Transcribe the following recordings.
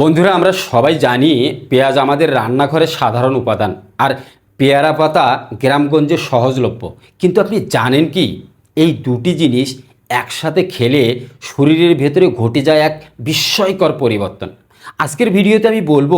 বন্ধুরা, আমরা সবাই জানি পেঁয়াজ আমাদের রান্নাঘরের সাধারণ উপাদান। আর পেয়ারা পাতা গ্রামগঞ্জে সহজলভ্য। কিন্তু আপনি জানেন কি, এই দুটি জিনিস একসাথে খেলে শরীরের ভেতরে ঘটে যায় এক বিস্ময়কর পরিবর্তন। আজকের ভিডিওতে আমি বলব,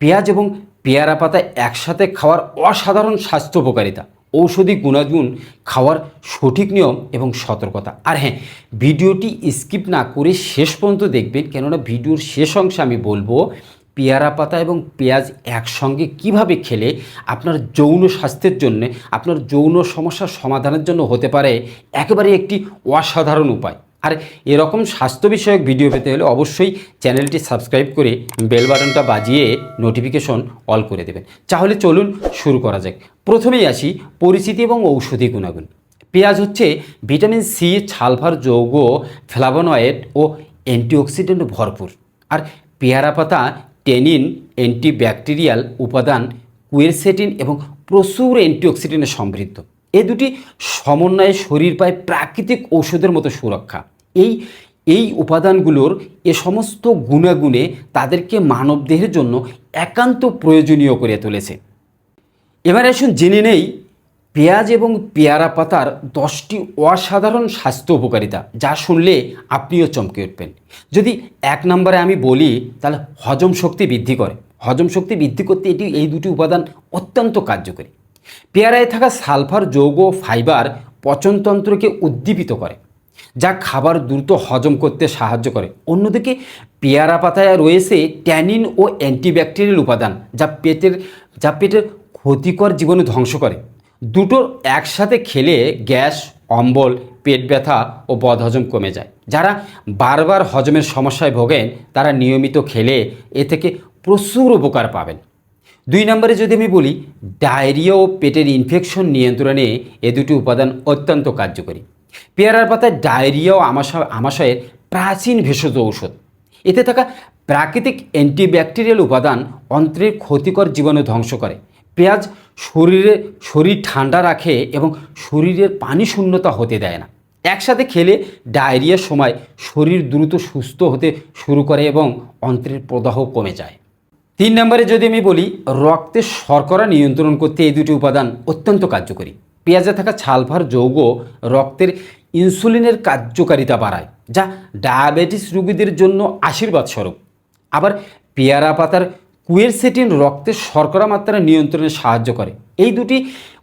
পেঁয়াজ এবং পেয়ারা পাতা একসাথে খাওয়ার অসাধারণ স্বাস্থ্য উপকারিতা। ঔষধি গুণাগুণ খাওয়ার সঠিক নিয়ম এবং সতর্কতা। আর হ্যাঁ ভিডিওটি স্কিপ না করে শেষ পর্যন্ত দেখবেন, কেননা ভিডিওর শেষ অংশে আমি বলব, পেয়ারা পাতা এবং পেঁয়াজ একসঙ্গে কীভাবে খেলে আপনার যৌন স্বাস্থ্যের জন্য, আপনার যৌন সমস্যার সমাধানের জন্য হতে পারে, একেবারে একটি অসাধারণ উপায়। আর এরকম স্বাস্থ্য বিষয়ক ভিডিও পেতে হলে অবশ্যই চ্যানেলটি সাবস্ক্রাইব করে বেল বাটনটা বাজিয়ে নোটিফিকেশন অল করে দেবেন। তাহলে চলুন শুরু করা যাক। প্রথমেই আসি পরিচিতি এবং ঔষধি গুণাগুণ। পেঁয়াজ হচ্ছে ভিটামিন সি ছালভার যৌগ, ফ্লাভোনয়েড ও অ্যান্টিঅক্সিডেন্ট ভরপুর। আর পেয়ারা পাতা, টেনিন, অ্যান্টিব্যাকটেরিয়াল উপাদান, কুয়েরসেটিন এবং প্রচুর অ্যান্টিঅক্সিডেন্টে সমৃদ্ধ। এ দুটি সমন্বয়ে শরীর পায় প্রাকৃতিক ঔষধের মতো সুরক্ষা। এই এই উপাদানগুলোর এ সমস্ত গুণাগুণে তাদেরকে মানবদেহের জন্য একান্ত প্রয়োজনীয় করে তুলেছে। এবার আসুন জেনে নেই পেঁয়াজ এবং পেয়ারা পাতার দশটি অসাধারণ স্বাস্থ্য উপকারিতা, যা শুনলে আপনিও চমকে উঠবেন। যদি এক নম্বরে আমি বলি, তাহলে হজম শক্তি বৃদ্ধি করে। হজম শক্তি বৃদ্ধি করতে এটি, এই দুটি উপাদান অত্যন্ত কার্যকরী। পেয়ারায় থাকা সালফার যৌগ ফাইবার পচনতন্ত্রকে উদ্দীপিত করে, যা খাবার দ্রুত হজম করতে সাহায্য করে। অন্যদিকে, পেয়ারা পাতায় রয়েছে ট্যানিন ও অ্যান্টিব্যাকটেরিয়াল উপাদান, যা পেটের যা পেটের ক্ষতিকর জীবাণু ধ্বংস করে। দুটোর একসাথে খেলে গ্যাস, অম্বল, পেট ব্যথা ও বদহজম কমে যায়। যারা বারবার হজমের সমস্যায় ভোগেন, তারা নিয়মিত খেলে, এ থেকে প্রচুর উপকার পাবেন। দুই নম্বরে যদি আমি বলি, ডায়রিয়া ও পেটের ইনফেকশন নিয়ন্ত্রণে এ দুটি উপাদান অত্যন্ত কার্যকরী। পেয়ারার পাতায় ডায়রিয়া ও আমাশয়, আমাশয়ের প্রাচীন ভেষজ ঔষধ। এতে থাকা প্রাকৃতিক অ্যান্টিব্যাকটেরিয়াল উপাদান অন্ত্রের ক্ষতিকর জীবাণু ধ্বংস করে। পেঁয়াজ শরীরে, শরীর ঠান্ডা রাখে এবং শরীরের পানি শূন্যতা হতে দেয় না। একসাথে খেলে ডায়রিয়ার সময় শরীর দ্রুত সুস্থ হতে শুরু করে এবং অন্ত্রের প্রদাহ কমে যায়। তিন নম্বরে যদি আমি বলি রক্তের শর্করা নিয়ন্ত্রণ করতে এই দুটি উপাদান অত্যন্ত কার্যকরী। পেঁয়াজে থাকা ছালভার যৌগ রক্তের ইনসুলিনের কার্যকারিতা বাড়ায়, যা ডায়াবেটিস রোগীদের জন্য আশীর্বাদ স্বরূপ। আবার পেয়ারা পাতার কুয়েরসেটিন রক্তের শর্করা মাত্রা নিয়ন্ত্রণে সাহায্য করে। এই দুটি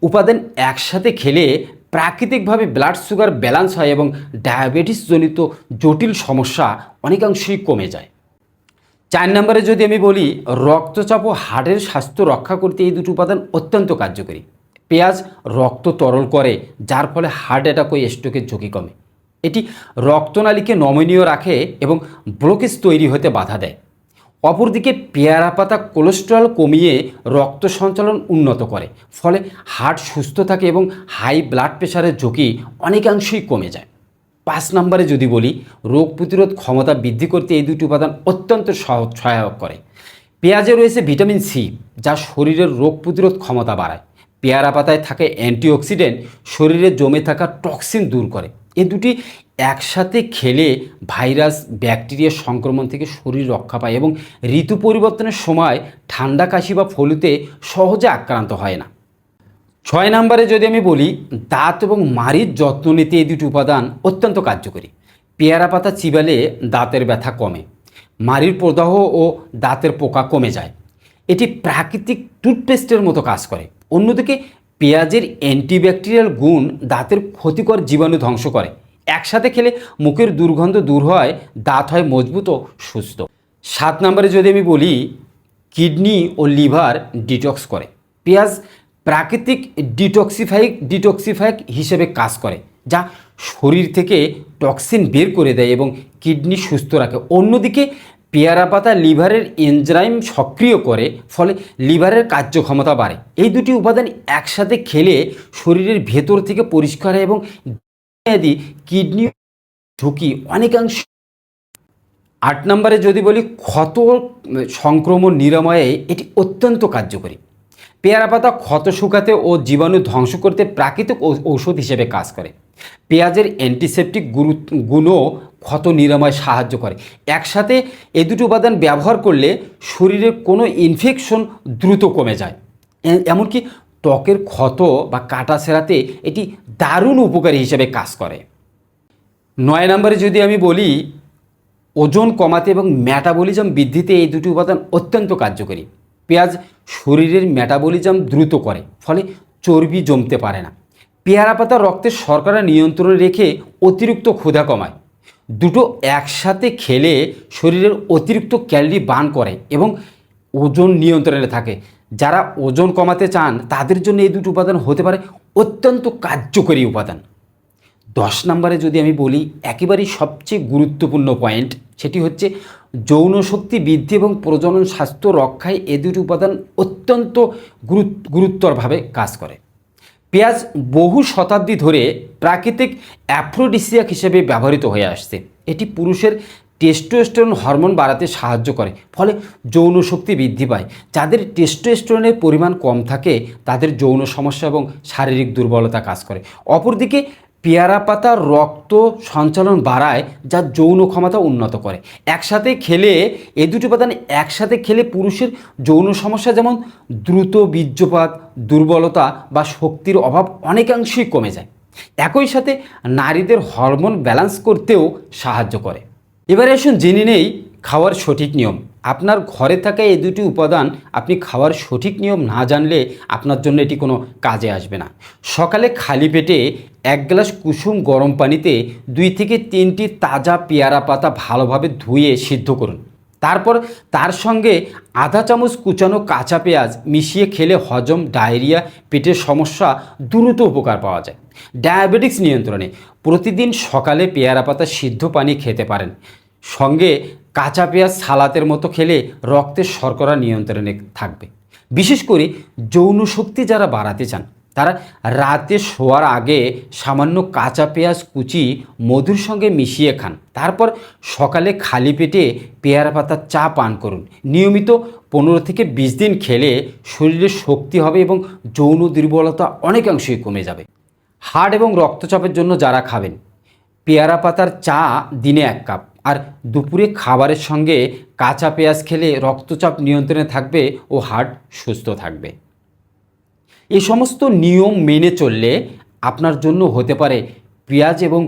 উপাদান একসাথে খেলে প্রাকৃতিকভাবে ব্লাড সুগার ব্যালান্স হয় এবং ডায়াবেটিস জনিত জটিল সমস্যা অনেকাংশেই কমে যায়। চার নম্বরে যদি আমি বলি, রক্তচাপ ও হাড়ের স্বাস্থ্য রক্ষা করতে এই দুটো উপাদান অত্যন্ত কার্যকরী। পেঁয়াজ রক্ত তরল করে, যার ফলে হার্ট অ্যাটাক ও স্ট্রোকের ঝুঁকি কমে। এটি রক্তনালীকে নমনীয় রাখে এবং ব্লকেজ তৈরি হতে বাধা দেয়। অপরদিকে পেয়ারা পাতা কোলেস্ট্রল কমিয়ে রক্ত সঞ্চালন উন্নত করে, ফলে হার্ট সুস্থ থাকে এবং হাই ব্লাড প্রেশারের ঝুঁকি অনেকাংশই কমে যায়। পাঁচ নম্বরে যদি বলি, রোগ প্রতিরোধ ক্ষমতা বৃদ্ধি করতে এই দুটি উপাদান অত্যন্ত সহ- সহায়ক করে। পেঁয়াজে রয়েছে ভিটামিন সি, যা শরীরের রোগ প্রতিরোধ ক্ষমতা বাড়ায়। পেয়ারা পাতায় থাকে অ্যান্টিঅক্সিডেন্ট, শরীরে জমে থাকা টক্সিন দূর করে। এ দুটি একসাথে খেলে ভাইরাস, ব্যাকটেরিয়া সংক্রমণ থেকে শরীর রক্ষা পায় এবং ঋতু পরিবর্তনের সময় ঠান্ডা কাশি বা ফলুতে সহজে আক্রান্ত হয় না। ছয় নম্বরে যদি আমি বলি, দাঁত এবং মাড়ির যত্ন নিতে এই দুটি উপাদান অত্যন্ত কার্যকরী। পেয়ারা পাতা চিবালে দাঁতের ব্যথা কমে, মাড়ির প্রদাহ ও দাঁতের পোকা কমে যায়। এটি প্রাকৃতিক টুথপেস্টের মতো কাজ করে। অন্যদিকে, পেঁয়াজের অ্যান্টিব্যাকটেরিয়াল গুণ দাঁতের ক্ষতিকর জীবাণু ধ্বংস করে। একসাথে খেলে মুখের দুর্গন্ধ দূর হয়, দাঁত হয় মজবুত ও সুস্থ। সাত নম্বরে যদি আমি বলি, কিডনি ও লিভার ডিটক্স করে। পেঁয়াজ প্রাকৃতিক ডিটক্সিফাইক ডিটক্সিফাইক হিসেবে কাজ করে, যা শরীর থেকে টক্সিন বের করে দেয় এবং কিডনি সুস্থ রাখে। অন্যদিকে, পেয়ারা পাতা লিভারের এনজাইম সক্রিয় করে, ফলে লিভারের কার্যক্ষমতা বাড়ে। এই দুটি উপাদান একসাথে খেলে শরীরের ভেতর থেকে পরিষ্কার হয় এবং ইত্যাদি কিডনি ঝুঁকি অনেকাংশ আট নম্বরে যদি বলি, ক্ষত সংক্রমণ নিরাময়ে এটি অত্যন্ত কার্যকরী। পেয়ারা পাতা ক্ষত শুকাতে ও জীবাণু ধ্বংস করতে প্রাকৃতিক ঔষধ হিসেবে কাজ করে। পেঁয়াজের অ্যান্টিসেপটিক গুরু গুণও ক্ষত নিরাময় সাহায্য করে। একসাথে এ দুটো উপাদান ব্যবহার করলে শরীরের কোনো ইনফেকশন দ্রুত কমে যায়। এমনকি ত্বকের ক্ষত বা কাটা সেরাতে এটি দারুণ উপকারী হিসেবে কাজ করে। নয় নম্বরে যদি আমি বলি, ওজন কমাতে এবং ম্যাটাবলিজম বৃদ্ধিতে এই দুটি উপাদান অত্যন্ত কার্যকরী। পেঁয়াজ শরীরের ম্যাটাবলিজম দ্রুত করে, ফলে চর্বি জমতে পারে না। পেয়ারা পাতা রক্তের শর্করা নিয়ন্ত্রণে রেখে অতিরিক্ত ক্ষুধা কমায়। দুটো একসাথে খেলে শরীরের অতিরিক্ত ক্যালোরি বার্ন করে এবং ওজন নিয়ন্ত্রণে থাকে। যারা ওজন কমাতে চান, তাদের জন্য এই দুটো উপাদান হতে পারে অত্যন্ত কার্যকরী উপাদান। দশ নম্বরে যদি আমি বলি, একেবারেই সবচেয়ে গুরুত্বপূর্ণ পয়েন্ট সেটি হচ্ছে যৌন শক্তি বৃদ্ধি এবং প্রজনন স্বাস্থ্য রক্ষায় এ দুটি উপাদান অত্যন্ত গুরুত্ব গুরুতরভাবে কাজ করে। পেঁয়াজ বহু শতাব্দী ধরে প্রাকৃতিক অ্যাফ্রোডিসিয়াক হিসেবে ব্যবহৃত হয়ে আসছে। এটি পুরুষের টেস্টোস্টেরন হরমোন বাড়াতে সাহায্য করে, ফলে যৌন শক্তি বৃদ্ধি পায়। যাদের টেস্টোস্টেরনের পরিমাণ কম থাকে, তাদের যৌন সমস্যা এবং শারীরিক দুর্বলতা কাজ করে। অপরদিকে পেয়ারা পাতার রক্ত সঞ্চালন বাড়ায়, যা যৌন ক্ষমতা উন্নত করে। একসাথে খেলে এ দুটি উপাদান একসাথে খেলে পুরুষের যৌন সমস্যা যেমন দ্রুত বীর্যপাত, দুর্বলতা বা শক্তির অভাব অনেকাংশেই কমে যায়। একই সাথে নারীদের হরমোন ব্যালেন্স করতেও সাহায্য করে। এবারে আসুন জেনে নেই খাওয়ার সঠিক নিয়ম। আপনার ঘরে থাকা এই দুটি উপাদান আপনি খাওয়ার সঠিক নিয়ম না জানলে আপনার জন্য এটি কোনো কাজে আসবে না। সকালে খালি পেটে এক গ্লাস কুসুম গরম পানিতে দুই থেকে তিনটি তাজা পেয়ারা পাতা ভালোভাবে ধুয়ে সিদ্ধ করুন। তারপর তার সঙ্গে আধা চামচ কুচানো কাঁচা পেঁয়াজ মিশিয়ে খেলে হজম, ডায়রিয়া, পেটের সমস্যা দ্রুত উপকার পাওয়া যায়। ডায়াবেটিক্স নিয়ন্ত্রণে প্রতিদিন সকালে পেয়ারা পাতা সিদ্ধ পানি খেতে পারেন। সঙ্গে কাঁচা পেঁয়াজ সালাতের মতো খেলে রক্তের শর্করা নিয়ন্ত্রণে থাকবে। বিশেষ করে যৌন শক্তি যারা বাড়াতে চান, তারা রাতে শোয়ার আগে সামান্য কাঁচা পেঁয়াজ, কুচি, মধুর সঙ্গে মিশিয়ে খান। তারপর সকালে খালি পেটে পেয়ারা পাতার চা পান করুন। নিয়মিত পনেরো থেকে বিশ দিন খেলে শরীরে শক্তি হবে এবং যৌন দুর্বলতা অনেকাংশেই কমে যাবে। হার্ট এবং রক্তচাপের জন্য যারা খাবেন, পেয়ারা পাতার চা দিনে এক কাপ আর দুপুরে খাবারের সঙ্গে কাঁচা পেঁয়াজ খেলে রক্তচাপ নিয়ন্ত্রণে থাকবে ও হার্ট সুস্থ থাকবে। এই সমস্ত নিয়ম মেনে চললে আপনার জন্য হতে পারে পেঁয়াজ এবং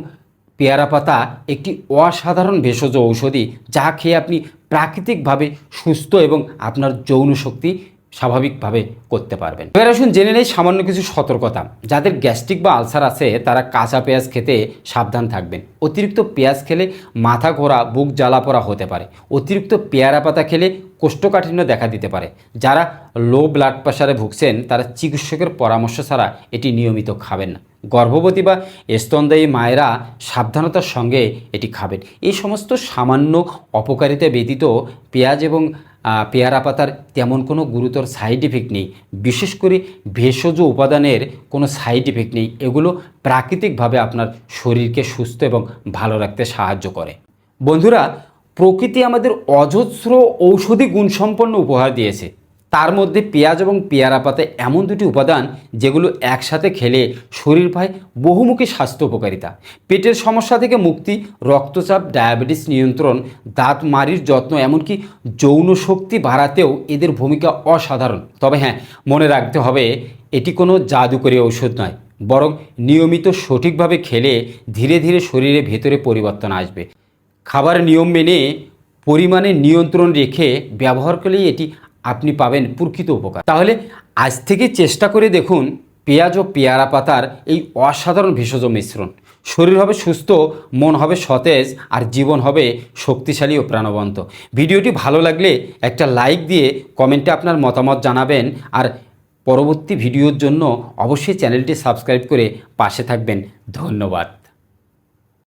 পেয়ারা পাতা একটি অসাধারণ ভেষজ ঔষধি যা খেয়ে আপনি প্রাকৃতিকভাবে সুস্থ এবং আপনার যৌন শক্তি স্বাভাবিকভাবে করতে পারবেন। এবার আসুন জেনে নেই সামান্য কিছু সতর্কতা। যাদের গ্যাস্ট্রিক বা আলসার আছে, তারা কাঁচা পেঁয়াজ খেতে সাবধান থাকবেন। অতিরিক্ত পেঁয়াজ খেলে মাথা ঘোরা, বুক জ্বালা পড়া হতে পারে। অতিরিক্ত পেয়ারা পাতা খেলে কোষ্ঠকাঠিন্য দেখা দিতে পারে। যারা লো ব্লাড প্রেশারে ভুগছেন, তারা চিকিৎসকের পরামর্শ ছাড়া এটি নিয়মিত খাবেন না। গর্ভবতী বা স্তনদায়ী মায়েরা সাবধানতার সঙ্গে এটি খাবেন। এই সমস্ত সামান্য অপকারিতা ব্যতীত পেঁয়াজ এবং পেয়ারা পাতার তেমন কোনো গুরুতর সাইড ইফেক্ট নেই। বিশেষ করে ভেষজ উপাদানের কোনো সাইড ইফেক্ট নেই। এগুলো প্রাকৃতিকভাবে আপনার শরীরকে সুস্থ এবং ভালো রাখতে সাহায্য করে। বন্ধুরা, প্রকৃতি আমাদের অজস্র ঔষধি গুণসম্পন্ন উপহার দিয়েছে। তার মধ্যে পেঁয়াজ এবং পেয়ারা পাতা এমন দুটি উপাদান যেগুলো একসাথে খেলে শরীর পায় বহুমুখী স্বাস্থ্য উপকারিতা। পেটের সমস্যা থেকে মুক্তি, রক্তচাপ, ডায়াবেটিস নিয়ন্ত্রণ, দাঁত মারির যত্ন এমনকি যৌন শক্তি বাড়াতেও এদের ভূমিকা অসাধারণ। তবে হ্যাঁ মনে রাখতে হবে, এটি কোনো জাদুকরী ঔষধ নয়, বরং নিয়মিত সঠিকভাবে খেলে ধীরে ধীরে শরীরে ভেতরে পরিবর্তন আসবে। খাবার নিয়ম মেনে, পরিমাণে নিয়ন্ত্রণ রেখে ব্যবহার করলেই এটি আপনি পাবেন প্রকৃত উপকার। তাহলে আজ থেকে চেষ্টা করে দেখুন পেঁয়াজ ও পেয়ারা পাতার এই অসাধারণ ভেষজ মিশ্রণ। শরীর হবে সুস্থ, মন হবে সতেজ আর জীবন হবে শক্তিশালী ও প্রাণবন্ত। ভিডিওটি ভালো লাগলে একটা লাইক দিয়ে কমেন্টে আপনার মতামত জানাবেন আর পরবর্তী ভিডিওর জন্য অবশ্যই চ্যানেলটি সাবস্ক্রাইব করে পাশে থাকবেন। ধন্যবাদ।